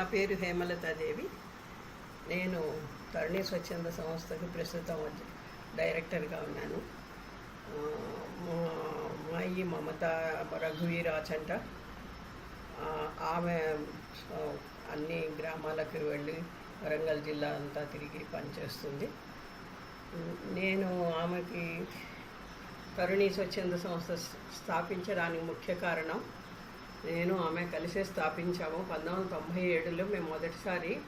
నా పేరు హేమలతాదేవి. నేను తరుణి స్వచ్ఛంద సంస్థకి ప్రస్తుతం డైరెక్టర్గా ఉన్నాను. మా అమ్మాయి మమత రఘువీర్ ఆచంట ఆమె అన్ని గ్రామాలకు వెళ్ళి వరంగల్ జిల్లా అంతా తిరిగి పనిచేస్తుంది. నేను ఆమెకి తరుణి స్వచ్ఛంద సంస్థ స్థాపించడానికి ముఖ్య కారణం నేను ఆమె కలిసే స్థాపించాము. పంతొమ్మిది వందల తొంభై ఏడులో మేము మొదటిసారి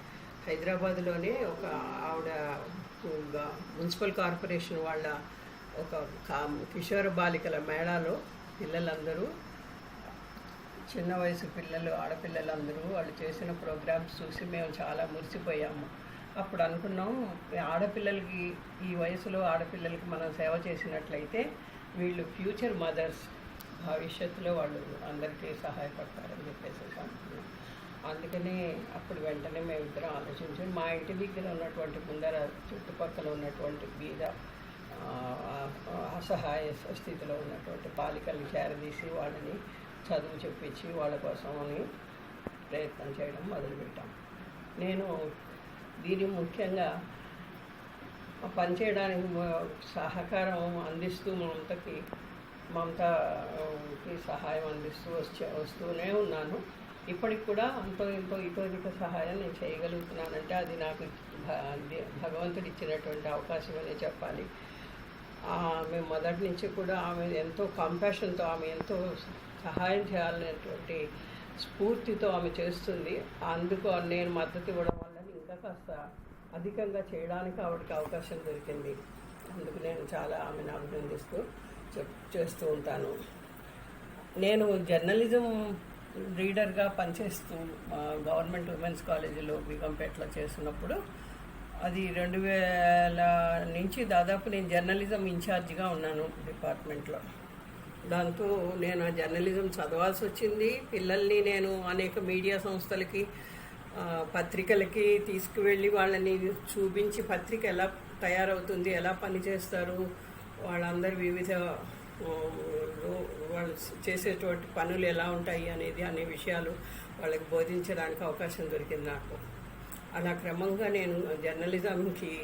హైదరాబాద్లోనే ఒక ఆవిడ మున్సిపల్ కార్పొరేషన్ వాళ్ళ ఒక కా- కిషోర బాలికల మేళాలో పిల్లలందరూ చిన్న వయసు పిల్లలు ఆడపిల్లలందరూ వాళ్ళు చేసిన ప్రోగ్రామ్స్ చూసి మేము చాలా మురిసిపోయాము. అప్పుడు అనుకున్నాం ఆడపిల్లలకి ఈ వయసులో ఆడపిల్లలకి మనం సేవ చేసినట్లయితే వీళ్ళు ఫ్యూచర్ మదర్స్ భవిష్యత్తులో వాళ్ళు అందరికీ సహాయపడతారని చెప్పేసి అనుకున్నాం. అందుకని అప్పుడు వెంటనే మేము ఇద్దరం ఆలోచించాం. మా ఇంటి దగ్గర ఉన్నటువంటి ముందర చుట్టుపక్కల ఉన్నటువంటి బీద అసహాయ స్థితిలో ఉన్నటువంటి బాలికల్ని చేరదీసి వాళ్ళని చదువు చెప్పించి వాళ్ళ కోసం ప్రయత్నం చేయడం మొదలుపెట్టాం. నేను దీని ముఖ్యంగా పనిచేయడానికి సహకారం అందిస్తూ మనంతకి మమతకి సహాయం అందిస్తూ వచ్చే వస్తూనే ఉన్నాను. ఇప్పటికి కూడా అంతో ఇంతో ఇతోధిక సహాయం నేను చేయగలుగుతున్నానంటే అది నాకు భగవంతుడు ఇచ్చినటువంటి అవకాశం అనే చెప్పాలి. ఆమె మొదటి నుంచి కూడా ఆమె ఎంతో కంపాషన్తో ఆమె ఎంతో సహాయం చేయాలనేటువంటి స్ఫూర్తితో ఆమె చేస్తుంది. అందుకు నేను మద్దతు ఇవ్వడం వల్ల ఇంకా కాస్త అధికంగా చేయడానికి ఆవిడకి అవకాశం దొరికింది. అందుకు నేను చాలా ఆమెను అభినందిస్తూ చేస్తూ ఉంటాను. నేను జర్నలిజం రీడర్గా పనిచేస్తూ గవర్నమెంట్ ఉమెన్స్ కాలేజీలో బీగంపేటలో చేస్తున్నప్పుడు అది రెండు వేల నుంచి దాదాపు నేను జర్నలిజం ఇన్ఛార్జిగా ఉన్నాను డిపార్ట్మెంట్లో. దాంతో నేను ఆ జర్నలిజం చదవాల్సి వచ్చింది. పిల్లల్ని నేను అనేక మీడియా సంస్థలకి పత్రికలకి తీసుకువెళ్ళి వాళ్ళని చూపించి పత్రిక ఎలా తయారవుతుంది ఎలా పనిచేస్తారు వాళ్ళందరూ వివిధ వాళ్ళు చేసేటువంటి పనులు ఎలా ఉంటాయి అనేది అనే విషయాలు వాళ్ళకి బోధించడానికి అవకాశం దొరికింది నాకు. అలా క్రమంగా నేను జర్నలిజంకి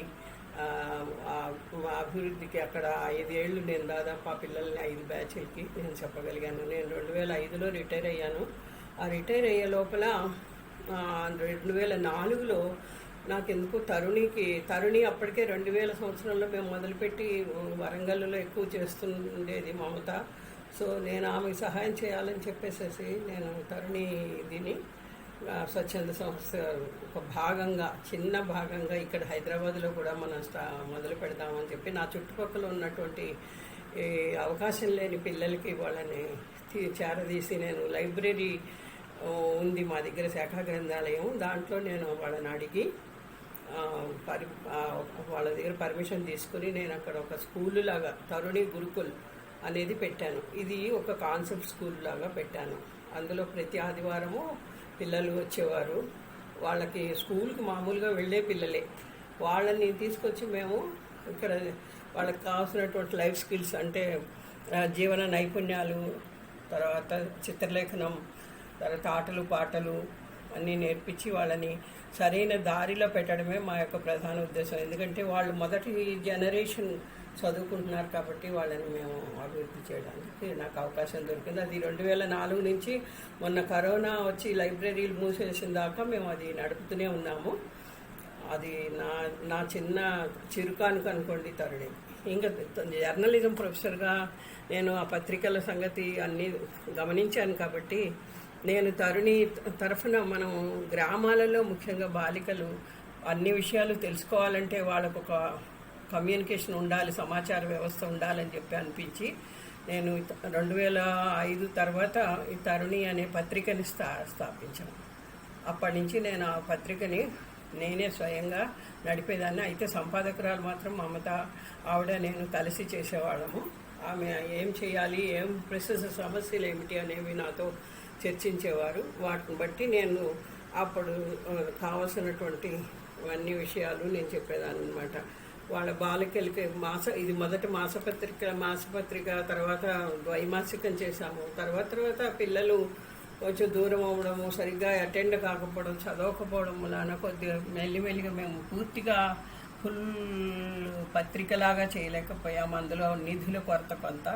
అభివృద్ధికి అక్కడ ఐదేళ్ళు నేను దాదాపు ఆ పిల్లల్ని ఐదు బ్యాచ్లకి నేను చెప్పగలిగాను. నేను రెండు వేల ఐదులో రిటైర్ అయ్యాను. ఆ రిటైర్ అయ్యే లోపల రెండు వేల నాలుగులో నాకెందుకు? తరుణికి తరుణి అప్పటికే రెండు వేల సంవత్సరంలో మేము మొదలుపెట్టి వరంగల్లో ఎక్కువ చేస్తుండేది మమత. సో నేను ఆమెకు సహాయం చేయాలని చెప్పేసేసి నేను తరుణి దీని స్వచ్ఛంద సంస్థ ఒక భాగంగా చిన్న భాగంగా ఇక్కడ హైదరాబాద్లో కూడా మనం స్టా మొదలు పెడదామని చెప్పి నా చుట్టుపక్కల ఉన్నటువంటి ఈ అవకాశం లేని పిల్లలకి వాళ్ళని తీ- చేరదీసి నేను లైబ్రరీ ఉంది మా దగ్గర శాఖా గ్రంథాలయం. దాంట్లో నేను వాళ్ళని అడిగి పరి వాళ్ళ దగ్గర పర్మిషన్ తీసుకుని నేను అక్కడ ఒక స్కూల్ లాగా తరుణి గురుకుల్ అనేది పెట్టాను. ఇది ఒక కాన్సెప్ట్ స్కూల్ లాగా పెట్టాను. అందులో ప్రతి ఆదివారము పిల్లలు వచ్చేవారు. వాళ్ళకి స్కూల్కి మామూలుగా వెళ్ళే పిల్లలే. వాళ్ళని తీసుకొచ్చి మేము ఇక్కడ వాళ్ళకి కావాల్సినటువంటి లైఫ్ స్కిల్స్ అంటే జీవన నైపుణ్యాలు తర్వాత చిత్రలేఖనం తర్వాత ఆటలు పాటలు అన్నీ నేర్పించి వాళ్ళని సరైన దారిలో పెట్టడమే మా యొక్క ప్రధాన ఉద్దేశం. ఎందుకంటే వాళ్ళు మొదటి జనరేషన్ చదువుకుంటున్నారు కాబట్టి వాళ్ళని మేము అభివృద్ధి చేయడానికి నాకు అవకాశం దొరికింది. అది రెండు వేల నాలుగు నుంచి మొన్న కరోనా వచ్చి లైబ్రరీలు మూసేసిన దాకా మేము అది నడుపుతూనే ఉన్నాము. అది నా నా చిన్న చిరుకానుక అనుకోండి తరుణి ఇంకా జర్నలిజం ప్రొఫెసర్గా నేను ఆ పత్రికల సంగతి అన్నీ గమనించాను కాబట్టి నేను తరుణి తరఫున మనం గ్రామాలలో ముఖ్యంగా బాలికలు అన్ని విషయాలు తెలుసుకోవాలంటే వాళ్ళకు ఒక కమ్యూనికేషన్ ఉండాలి సమాచార వ్యవస్థ ఉండాలని చెప్పి అనిపించి నేను రెండు వేల ఐదు తర్వాత ఈ తరుణి అనే పత్రికని స్థా స్థాపించాను. అప్పటి నుంచి నేను ఆ పత్రికని నేనే స్వయంగా నడిపేదాన్ని. అయితే సంపాదకురాలు మాత్రం మమత ఆవిడ నేను కలిసి చేసేవాళ్ళము. ఆమె ఏం చేయాలి ఏం ప్రస్తుత సమస్యలు ఏమిటి అనేవి నాతో చర్చించేవారు. వాటిని బట్టి నేను అప్పుడు కావలసినటువంటి అన్ని విషయాలు నేను చెప్పేదాన్ని అనమాట వాళ్ళ బాలికలకి మాస ఇది మొదటి మాసపత్రిక మాసపత్రిక తర్వాత ద్వైమాసికం చేశాము. తర్వాత తర్వాత పిల్లలు కొంచెం దూరం అవ్వడము సరిగ్గా అటెండ్ కాకపోవడం చదవకపోవడం వలన కొద్దిగా మెల్లిమెల్లిగా మేము పూర్తిగా ఫుల్ పత్రికలాగా చేయలేకపోయాము. అందులో నిధుల కొరత కొంత.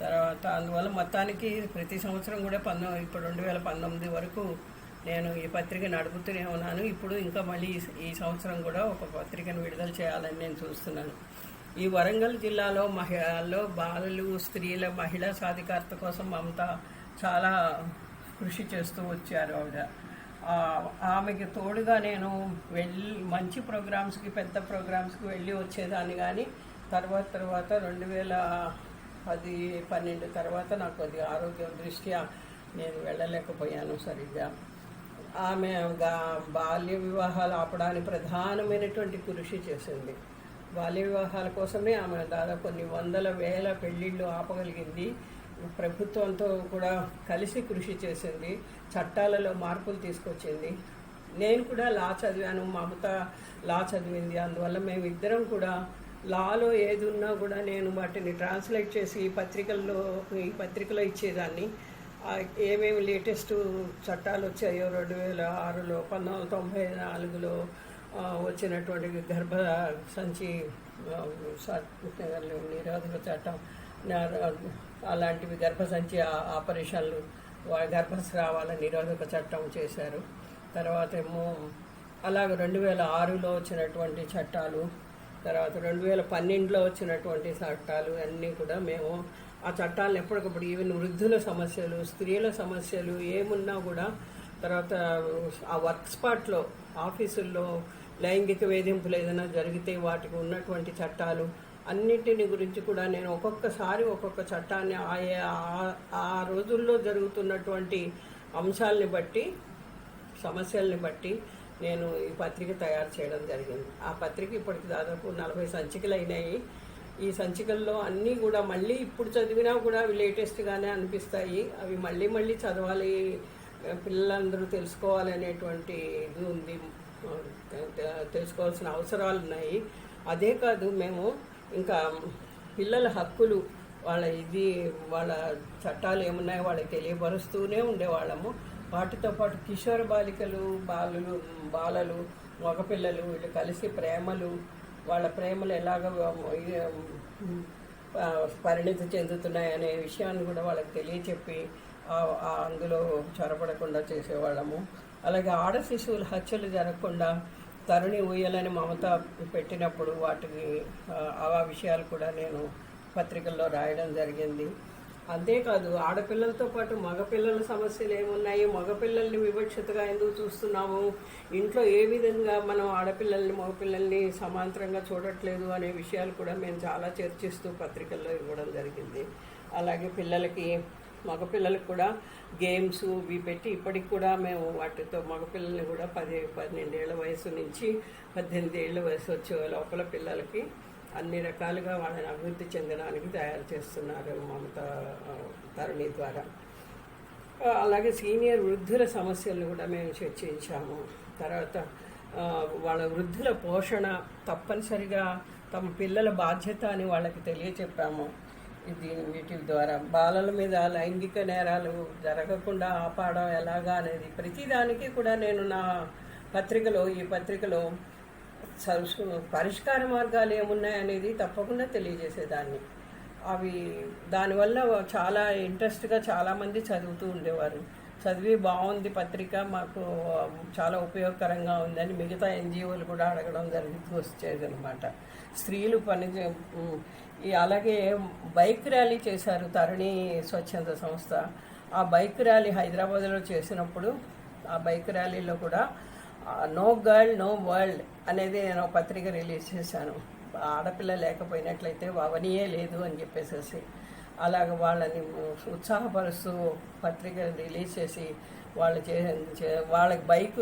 తర్వాత అందువల్ల మొత్తానికి ప్రతి సంవత్సరం కూడా పంతొమ్మిది ఇప్పుడు రెండు వేల పంతొమ్మిది వరకు నేను ఈ పత్రిక నడుపుతూనే ఉన్నాను. ఇప్పుడు ఇంకా మళ్ళీ ఈ- సంవత్సరం కూడా ఒక పత్రికను విడుదల చేయాలని నేను చూస్తున్నాను. ఈ వరంగల్ జిల్లాలో మహిళల్లో బాలలు స్త్రీల మహిళా సాధికారత కోసం మమత చాలా కృషి చేస్తూ వచ్చారు ఆవిడ. ఆమెకి తోడుగా నేను వెళ్ళి మంచి ప్రోగ్రామ్స్కి పెద్ద ప్రోగ్రామ్స్కి వెళ్ళి వచ్చేదాన్ని కానీ తర్వాత తర్వాత రెండు వేల పది పన్నెండు తర్వాత నాకు కొద్దిగా ఆరోగ్యం దృష్ట్యా నేను వెళ్ళలేకపోయాను సరిగ్గా. ఆమె బాల్య వివాహాలు ఆపడానికి ప్రధానమైనటువంటి కృషి చేసింది. బాల్య వివాహాల కోసమే ఆమె దాదాపు కొన్ని వందల వేల పెళ్ళిళ్ళు ఆపగలిగింది. ప్రభుత్వంతో కూడా కలిసి కృషి చేసింది. చట్టాలలో మార్పులు తీసుకొచ్చింది. నేను కూడా లా చదివాను. మమత లా చదివింది. అందువల్ల మేము ఇద్దరం కూడా లాలో ఏది ఉన్నా కూడా నేను వాటిని ట్రాన్స్లేట్ చేసి ఈ పత్రికల్లో ఈ పత్రికలో ఇచ్చేదాన్ని. ఏమేమి లేటెస్ట్ చట్టాలు వచ్చాయో రెండు వేల ఆరులో పంతొమ్మిది వందల తొంభై నాలుగులో వచ్చినటువంటి గర్భ సంచి నిరోధక చట్టం అలాంటివి గర్భసంచి సంచి ఆపరేషన్లు గర్భస్రావాల నిరోధక చట్టం చేశారు. తర్వాత ఏమో అలాగ రెండు వేల ఆరులో వచ్చినటువంటి చట్టాలు తర్వాత రెండు వేల పన్నెండులో వచ్చినటువంటి చట్టాలు అన్నీ కూడా మేము ఆ చట్టాలను ఎప్పటికప్పుడు ఈవెన్ వృద్ధుల సమస్యలు స్త్రీల సమస్యలు ఏమున్నా కూడా తర్వాత ఆ వర్క్ స్పాట్లో ఆఫీసుల్లో లైంగిక వేధింపులు ఏదైనా జరిగితే వాటికి ఉన్నటువంటి చట్టాలు అన్నింటిని గురించి కూడా నేను ఒక్కొక్కసారి ఒక్కొక్క చట్టాన్ని ఆయా ఆ- ఆ రోజుల్లో జరుగుతున్నటువంటి అంశాలని బట్టి సమస్యల్ని బట్టి నేను ఈ పత్రిక తయారు చేయడం జరిగింది. ఆ పత్రిక ఇప్పటికి దాదాపు నలభై సంచికలు అయినాయి. ఈ సంచికల్లో అన్నీ కూడా మళ్ళీ ఇప్పుడు చదివినా కూడా అవి లేటెస్ట్గానే అనిపిస్తాయి. అవి మళ్ళీ మళ్ళీ చదవాలి పిల్లలందరూ తెలుసుకోవాలి అనేటువంటి ఇది ఉంది. తెలుసుకోవాల్సిన అవసరాలు ఉన్నాయి. అదే కాదు మేము ఇంకా పిల్లల హక్కులు వాళ్ళ ఇది వాళ్ళ చట్టాలు ఏమున్నాయో వాళ్ళకి తెలియపరుస్తూనే ఉండేవాళ్ళము. వాటితో పాటు కిషోర బాలికలు బాలులు బాలలు మగపిల్లలు వీళ్ళు కలిసి ప్రేమలు వాళ్ళ ప్రేమలు ఎలాగ పరిణితి చెందుతున్నాయి అనే విషయాన్ని కూడా వాళ్ళకి తెలియచెప్పి ఆ- అందులో చొరబడకుండా చేసేవాళ్ళము. అలాగే ఆడ శిశువుల హత్యలు జరగకుండా తరుణి ఊయలని మమత పెట్టినప్పుడు వాటికి ఆ విషయాలు కూడా నేను పత్రికల్లో రాయడం జరిగింది. అంతేకాదు ఆడపిల్లలతో పాటు మగపిల్లల సమస్యలు ఏమున్నాయి? మగపిల్లల్ని వివక్షతగా ఎందుకు చూస్తున్నాము? ఇంట్లో ఏ విధంగా మనం ఆడపిల్లల్ని మగపిల్లల్ని సమాంతరంగా చూడట్లేదు అనే విషయాలు కూడా మేము చాలా చర్చిస్తూ పత్రికల్లో ఇవ్వడం జరిగింది. అలాగే పిల్లలకి మగపిల్లలకు కూడా గేమ్స్ ఇవి పెట్టి ఇప్పటికి కూడా మేము వాటితో మగపిల్లల్ని కూడా పది పన్నెండేళ్ళ వయసు నుంచి పద్దెనిమిది ఏళ్ళ వయసు వచ్చే లోపల పిల్లలకి అన్ని రకాలుగా వాళ్ళని అభివృద్ధి చెందడానికి తయారు చేస్తున్నారు మమత తరుణి ద్వారా. అలాగే సీనియర్ వృద్ధుల సమస్యలను కూడా మేము చర్చించాము. తర్వాత వాళ్ళ వృద్ధుల పోషణ తప్పనిసరిగా తమ పిల్లల బాధ్యత అని వాళ్ళకి తెలియచెప్పాము. ఇది వీటి ద్వారా బాలల మీద లైంగిక నేరాలు జరగకుండా ఆపాడం ఎలాగా అనేది ప్రతిదానికి కూడా నేను నా పత్రికలో ఈ పత్రికలో పరిష్కార మార్గాలు ఏమున్నాయనేది తప్పకుండా తెలియజేసేదాన్ని. అవి దానివల్ల చాలా ఇంట్రెస్ట్గా చాలామంది చదువుతూ ఉండేవారు. చదివి బాగుంది పత్రిక మాకు చాలా ఉపయోగకరంగా ఉందని మిగతా ఎన్జిఓలు కూడా అడగడం జరుగుతూ వచ్చేది అనమాట స్త్రీలు పని అలాగే బైక్ ర్యాలీ చేశారు తరుణి స్వచ్ఛంద సంస్థ. ఆ బైక్ ర్యాలీ హైదరాబాద్లో చేసినప్పుడు ఆ బైక్ ర్యాలీలో కూడా నో గర్ల్ నో వరల్డ్ అనేది నేను ఒక పత్రిక రిలీజ్ చేశాను. ఆడపిల్ల లేకపోయినట్లయితే అవనియే లేదు అని చెప్పేసేసి అలాగ వాళ్ళని ఉత్సాహపరుస్తూ పత్రిక రిలీజ్ చేసి వాళ్ళు చే వాళ్ళకి బైక్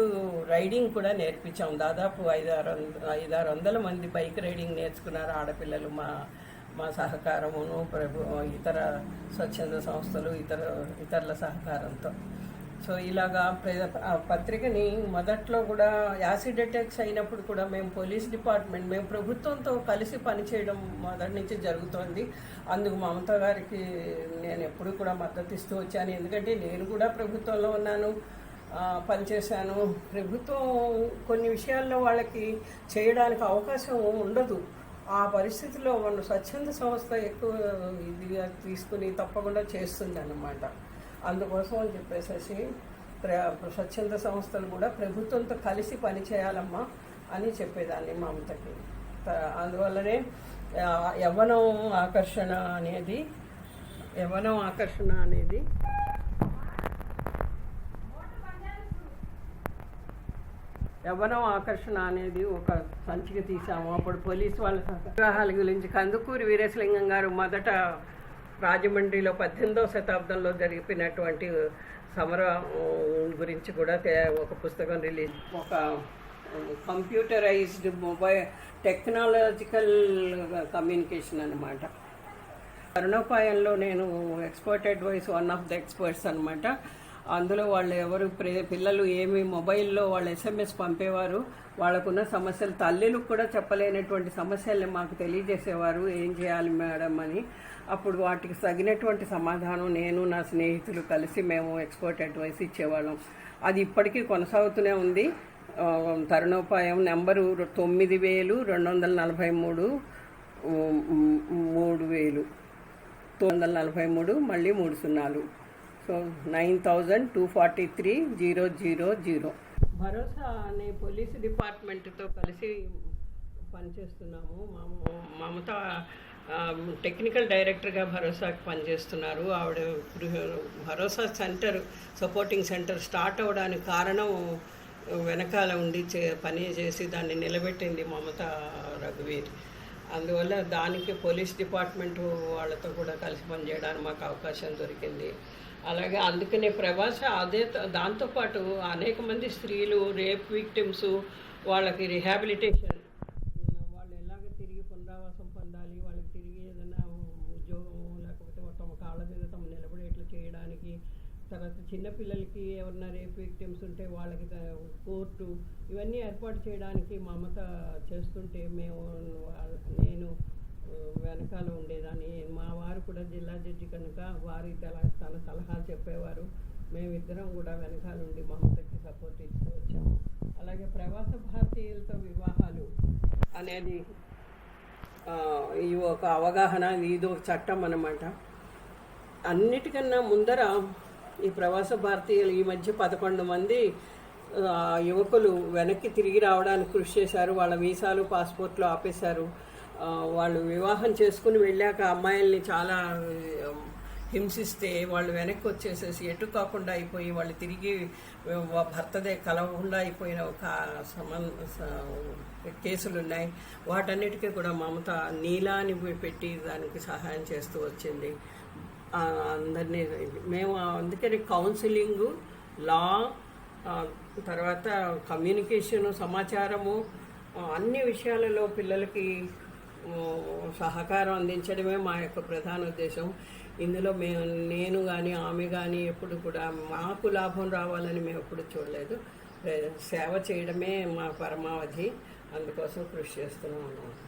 రైడింగ్ కూడా నేర్పించాం. దాదాపు ఐదారు వంద- ఐదారు వందల మంది బైక్ రైడింగ్ నేర్చుకున్నారు ఆడపిల్లలు. మా మా సహకారమును ప్రభు ఇతర స్వచ్ఛంద సంస్థలు ఇతర ఇతరుల సహకారంతో. సో ఇలాగా ప్ర- ఆ పత్రికని మొదట్లో కూడా యాసిడ్ అటాక్స్ అయినప్పుడు కూడా మేము పోలీస్ డిపార్ట్మెంట్ మేము ప్రభుత్వంతో కలిసి పనిచేయడం మొదటి నుంచి జరుగుతోంది. అందుకు మమత గారికి నేను ఎప్పుడు కూడా మద్దతు ఇస్తూ వచ్చాను. ఎందుకంటే నేను కూడా ప్రభుత్వంలో ఉన్నాను పనిచేశాను. ప్రభుత్వం కొన్ని విషయాల్లో వాళ్ళకి చేయడానికి అవకాశం ఉండదు. ఆ పరిస్థితిలో వాళ్ళు స్వచ్ఛంద సంస్థ ఎక్కువ ఇదిగా తీసుకుని తప్పకుండా చేస్తుంది అన్నమాట అందుకోసం అని చెప్పేసి ప్ర- స్వచ్ఛంద సంస్థలు కూడా ప్రభుత్వంతో కలిసి పనిచేయాలమ్మా అని చెప్పేదాన్ని మా త- అందువల్లనే యవ్వనం ఆకర్షణ అనేది యవ్వనం ఆకర్షణ అనేది యవ్వనం ఆకర్షణ అనేది ఒక సంచిక తీసాము అప్పుడు పోలీసు వాళ్ళ వివాహాల గురించి కందుకూరి వీరేశలింగం గారు మొదట రాజమండ్రిలో పద్దెనిమిదవ శతాబ్దంలో జరిపినటువంటి సమరం గురించి కూడా ఒక పుస్తకం రిలీజ్ ఒక కంప్యూటరైజ్డ్ మొబైల్ టెక్నాలజికల్ కమ్యూనికేషన్ అనమాట తరుణోపాయంలో నేను expert advice one of the experts అనమాట అందులో వాళ్ళు ఎవరు ప్రే పిల్లలు ఏమి మొబైల్లో వాళ్ళు ఎస్ఎంఎస్ పంపేవారు. వాళ్ళకున్న సమస్యలు తల్లులకు కూడా చెప్పలేనటువంటి సమస్యల్ని మాకు తెలియజేసేవారు. ఏం చేయాలి మేడం అని. అప్పుడు వాటికి తగినటువంటి సమాధానం నేను నా స్నేహితులు కలిసి మేము ఎక్స్పర్ట్ అడ్వైస్ ఇచ్చేవాళ్ళం. అది ఇప్పటికీ కొనసాగుతూనే ఉంది. తరుణోపాయం నెంబరు తొమ్మిది వేలు రెండు వందల నలభై మూడు మూడు వేలు తొమ్మిది వందల నలభై మూడు మళ్ళీ మూడు సున్నాలు. So nine thousand two forty three zero zero zero. భరోసా అనే పోలీసు డిపార్ట్మెంట్తో కలిసి పనిచేస్తున్నాము. మా మమత టెక్నికల్ డైరెక్టర్గా భరోసాకి పనిచేస్తున్నారు. ఆవిడ ఇప్పుడు భరోసా సెంటర్ సపోర్టింగ్ సెంటర్ స్టార్ట్ అవ్వడానికి కారణం వెనకాల ఉండి చే పని చేసి దాన్ని నిలబెట్టింది మమత రఘువీర్. అందువల్ల దానికి పోలీస్ డిపార్ట్మెంట్ వాళ్ళతో కూడా కలిసి పనిచేయడానికి మాకు అవకాశం దొరికింది. అలాగే అందుకనే ప్రవాస అదే దాంతోపాటు అనేక మంది స్త్రీలు రేప్ విక్టిమ్స్ వాళ్ళకి రిహాబిలిటేషన్ వాళ్ళు ఎలాగ తిరిగి పునరావాసం పొందాలి వాళ్ళకి తిరిగి ఏదైనా ఉద్యోగం లేకపోతే తమ కాళ్ళ మీద తమ నిలబడేట్లు చేయడానికి తర్వాత చిన్నపిల్లలకి ఎవరన్నా రేప్ విక్టిమ్స్ ఉంటే వాళ్ళకి కోర్టు ఇవన్నీ ఏర్పాటు చేయడానికి మమత చేస్తుంటే మేము వాళ్ళ- నేను వెనకాల ఉండేదాన్ని. మా వారు కూడా జిల్లా జడ్జి కనుక వారి తల తన సలహాలు చెప్పేవారు. మేమిద్దరం కూడా వెనకాల ఉండి మమతకి సపోర్ట్ ఇస్తూ వచ్చాము. అలాగే ప్రవాస భారతీయులతో వివాహాలు అనేది ఆ, ఇది ఒక అవగాహన ఇది ఒక చట్టం అన్నమాట. అన్నిటికన్నా ముందర ఈ ప్రవాస భారతీయులు ఈ మధ్య పదకొండు మంది యువకులు వెనక్కి తిరిగి రావడానికి కృషి చేశారు. వాళ్ళ వీసాలు పాస్పోర్ట్లు ఆపేశారు. వాళ్ళు వివాహం చేసుకుని వెళ్ళాక అమ్మాయిల్ని చాలా హింసిస్తే వాళ్ళు వెనక్కి వచ్చేసేసి ఎటు కాకుండా అయిపోయి వాళ్ళు తిరిగి భర్తదే కలవకుండా అయిపోయిన ఒక కేసులు ఉన్నాయి వాటన్నిటికీ కూడా మమత నీలాని పెట్టి దానికి సహాయం చేస్తూ వచ్చింది. అందరినీ మేము అందుకని కౌన్సిలింగు లా తర్వాత కమ్యూనికేషను సమాచారము అన్ని విషయాలలో పిల్లలకి సహకారం అందించడమే మా యొక్క ప్రధాన ఉద్దేశం. ఇందులో మేము నేను కానీ ఆమె కానీ ఎప్పుడు కూడా మాకు లాభం రావాలని మేము ఎప్పుడు చూడలేదు. సేవ చేయడమే మా పరమావధి. అందుకోసం కృషి చేస్తున్నాం అన్నమాట